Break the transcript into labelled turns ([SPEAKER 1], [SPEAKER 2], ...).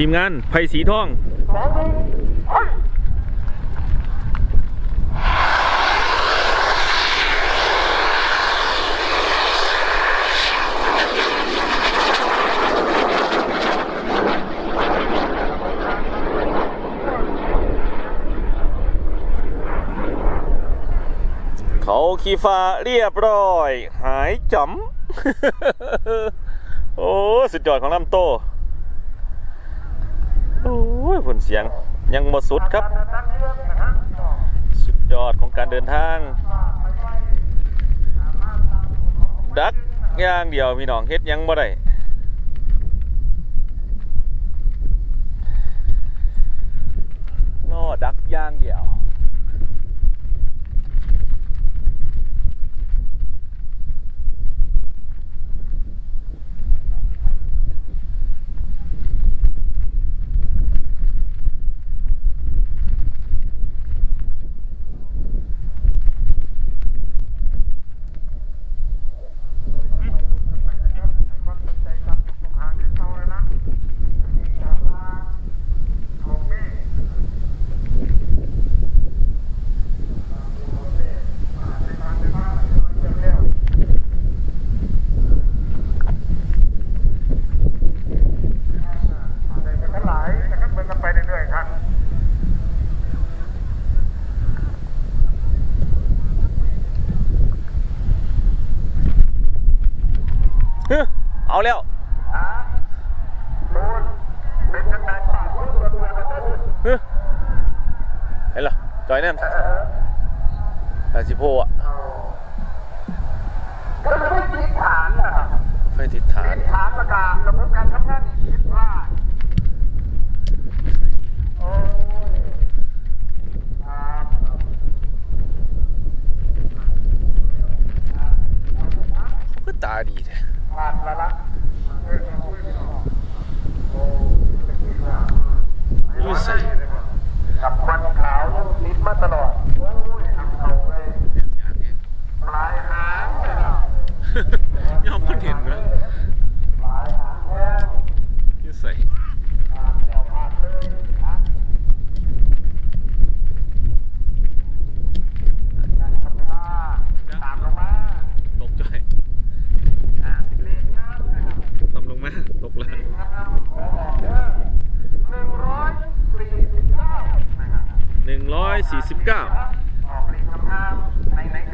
[SPEAKER 1] ทีมงานไผ่สีทอง
[SPEAKER 2] เขา
[SPEAKER 1] ขี่ฟ้าเรียบร้อย หายจ๋ำโอ้ สุดยอดของลำโต อ้ยผลเสียงยังหมดสุดครับ สุดยอดของการเดินทาง ดักย่างเดียวพี่น้องเฮ็ดยังบ่ได้นอดักย่างเดียว
[SPEAKER 2] ความสนใจกับทุกทางที่เขาเลยนะมีชาวบ้านของแม่อะไรกันทั้งหลายแต่ก็เบิ่งกันไปเรื่อยๆครับ
[SPEAKER 1] เฮ้อเอาแล้ว
[SPEAKER 2] อ่าโดนเป็นกันแดดปากว่าตัวตัวกัน เต้น
[SPEAKER 1] เฮ้อเห็นเหรอจอยแน่นแปดสิบโพอะ
[SPEAKER 2] ก็ไม่ได้คิดฐานนะครับ
[SPEAKER 1] ไฟติดฐาน
[SPEAKER 2] คิดฐานประกาศระบบการทำงานนี่คิดว่าดโอ้ยครับ
[SPEAKER 1] เขาก็ตาดีแท้
[SPEAKER 2] ผ่านละละยี่สิกับควันขาวนิดมาตลอดโอ้ยทำเขา
[SPEAKER 1] เล
[SPEAKER 2] ยปลายหางยอมคนเห็นเลยยี่งสิ 149